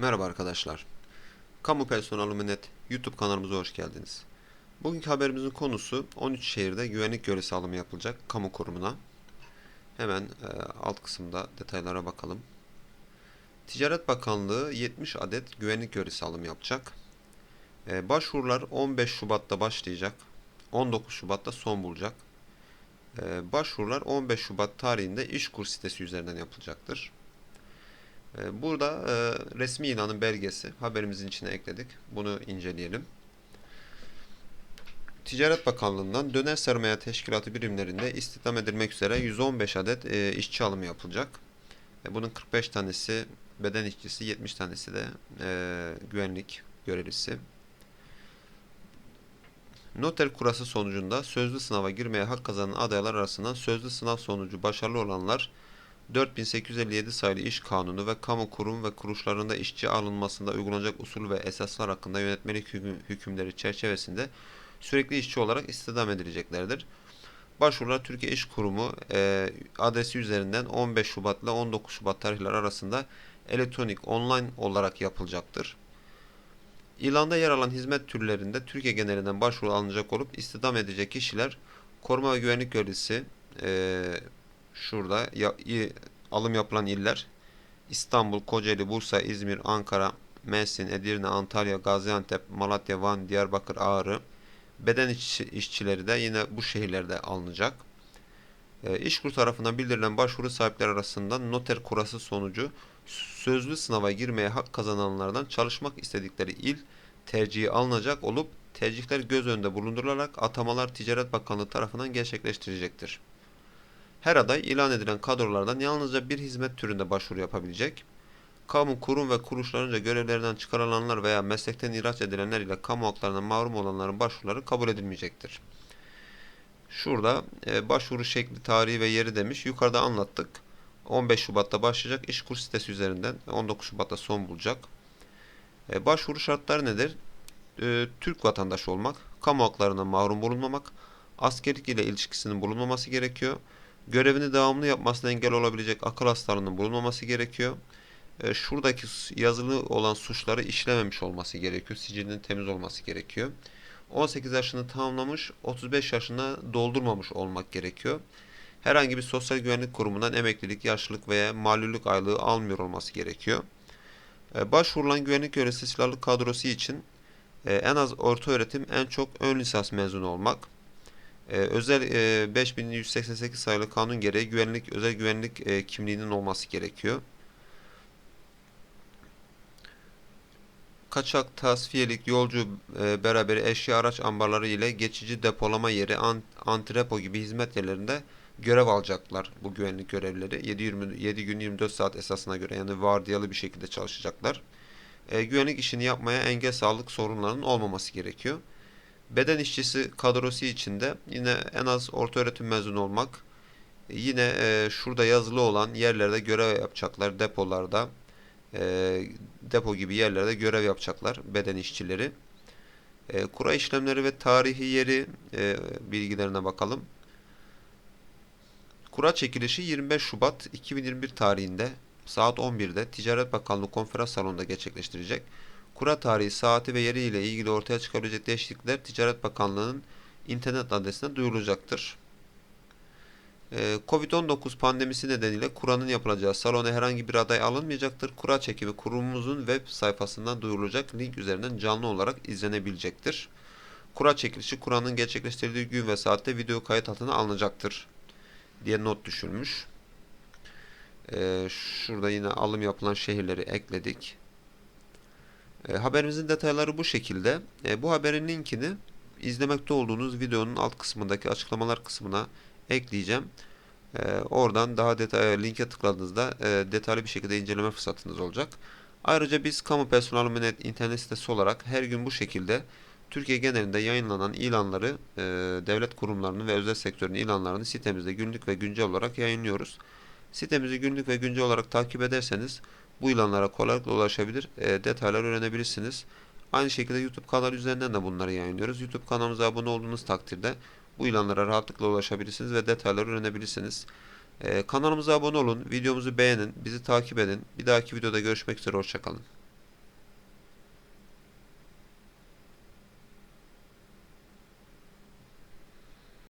Merhaba arkadaşlar. Kamu Personeli Net YouTube kanalımıza hoş geldiniz. Bugünkü haberimizin konusu 13 şehirde güvenlik görevlisi alımı yapılacak kamu kurumuna. Hemen e, alt kısımda detaylara bakalım. Ticaret Bakanlığı 70 adet güvenlik görevlisi alımı yapacak. E, başvurular 15 Şubat'ta başlayacak. 19 Şubat'ta son bulacak. E, başvurular 15 Şubat tarihinde İşkur sitesi üzerinden yapılacaktır. Ee, Burada e, resmi ilanın belgesi haberimizin içine ekledik. Bunu inceleyelim. Ticaret Bakanlığı'ndan döner sermaye teşkilatı birimlerinde istihdam edilmek üzere 115 adet e, işçi alımı yapılacak. E, Bunun 45 tanesi beden işçisi, 70 tanesi de güvenlik görevlisi. Noter kurası sonucunda sözlü sınava girmeye hak kazanan adaylar arasından sözlü sınav sonucu başarılı olanlar 4857 sayılı İş Kanunu ve kamu kurum ve kuruluşlarında işçi alınmasında uygulanacak usul ve esaslar hakkında yönetmelik hüküm- hükümleri çerçevesinde sürekli işçi olarak istihdam edileceklerdir. Başvurular Türkiye İş Kurumu e, adresi üzerinden 15 Şubat ile 19 Şubat tarihleri arasında elektronik online olarak yapılacaktır. İlanda yer alan hizmet türlerinde Türkiye genelinden başvuru alınacak olup istihdam edecek kişiler koruma ve güvenlik görevlisi, e, şurada ya, i- alım yapılan iller İstanbul, Kocaeli, Bursa, İzmir, Ankara, Mersin, Edirne, Antalya, Gaziantep, Malatya, Van, Diyarbakır, Ağrı. Beden işçi- işçileri de yine bu şehirlerde alınacak. E, İşkur tarafından bildirilen başvuru sahipleri arasından noter kurası sonucu sözlü sınava girmeye hak kazananlardan çalışmak istedikleri il tercihi alınacak olup tercihler göz önünde bulundurularak atamalar Ticaret Bakanlığı tarafından gerçekleştirecektir. Her aday ilan edilen kadrolardan yalnızca bir hizmet türünde başvuru yapabilecek. Kamu kurum ve kuruluşlarınca görevlerinden çıkarılanlar veya meslekten ihraç edilenler ile kamu haklarından mahrum olanların başvuruları kabul edilmeyecektir. Şurada e, başvuru şekli, tarihi ve yeri demiş. Yukarıda anlattık. 15 Şubat'ta başlayacak. İşkur sitesi üzerinden 19 Şubat'ta son bulacak. E, başvuru şartları nedir? E, Türk vatandaşı olmak, kamu haklarından mahrum bulunmamak, askerlik ile ilişkisinin bulunmaması gerekiyor. Görevini devamlı yapmasına engel olabilecek akıl hastalığının bulunmaması gerekiyor. E, şuradaki yazılı olan suçları işlememiş olması gerekiyor. Sicilinin temiz olması gerekiyor. 18 yaşını tamamlamış, 35 yaşına doldurmamış olmak gerekiyor. Herhangi bir sosyal güvenlik kurumundan emeklilik, yaşlılık veya malulük aylığı almıyor olması gerekiyor. E, Başvurulan güvenlik görevlisi silahlı kadrosu için e, en az orta öğretim, en çok ön lisans mezunu olmak. E, özel e, 5188 sayılı kanun gereği güvenlik, özel güvenlik e, kimliğinin olması gerekiyor. Kaçak, tasfiyelik, yolcu e, beraberi eşya araç ambarları ile geçici depolama yeri, an, antrepo gibi hizmet yerlerinde görev alacaklar bu güvenlik görevlileri. 7, 20, 7 gün 24 saat esasına göre yani vardiyalı bir şekilde çalışacaklar. E, güvenlik işini yapmaya engel sağlık sorunlarının olmaması gerekiyor. Beden işçisi kadrosu içinde yine en az orta öğretim mezunu olmak, yine e, şurada yazılı olan yerlerde görev yapacaklar, depolarda, e, depo gibi yerlerde görev yapacaklar beden işçileri. E, kura işlemleri ve tarihi yeri e, bilgilerine bakalım. Kura çekilişi 25 Şubat 2021 tarihinde saat 11'de Ticaret Bakanlığı konferans salonunda gerçekleştirecek. Kura tarihi, saati ve yeri ile ilgili ortaya çıkabilecek değişiklikler Ticaret Bakanlığı'nın internet adresine duyurulacaktır. Ee, Covid-19 pandemisi nedeniyle kuranın yapılacağı salona herhangi bir aday alınmayacaktır. Kura çekimi kurumumuzun web sayfasından duyurulacak link üzerinden canlı olarak izlenebilecektir. Kura çekilişi kuranın gerçekleştirildiği gün ve saatte video kayıt altına alınacaktır diye not düşülmüş. Ee, şurada yine alım yapılan şehirleri ekledik. E, haberimizin detayları bu şekilde. E, bu haberin linkini izlemekte olduğunuz videonun alt kısmındaki açıklamalar kısmına ekleyeceğim. E, oradan daha detaylı linke tıkladığınızda e, detaylı bir şekilde inceleme fırsatınız olacak. Ayrıca biz Kamu Personeli Net internet sitesi olarak her gün bu şekilde Türkiye genelinde yayınlanan ilanları, e, devlet kurumlarının ve özel sektörün ilanlarını sitemizde günlük ve güncel olarak yayınlıyoruz. Sitemizi günlük ve güncel olarak takip ederseniz bu ilanlara kolaylıkla ulaşabilir, e, detaylar öğrenebilirsiniz. Aynı şekilde YouTube kanalı üzerinden de bunları yayınlıyoruz. YouTube kanalımıza abone olduğunuz takdirde bu ilanlara rahatlıkla ulaşabilirsiniz ve detayları öğrenebilirsiniz. E, kanalımıza abone olun, videomuzu beğenin, bizi takip edin. Bir dahaki videoda görüşmek üzere, hoşçakalın.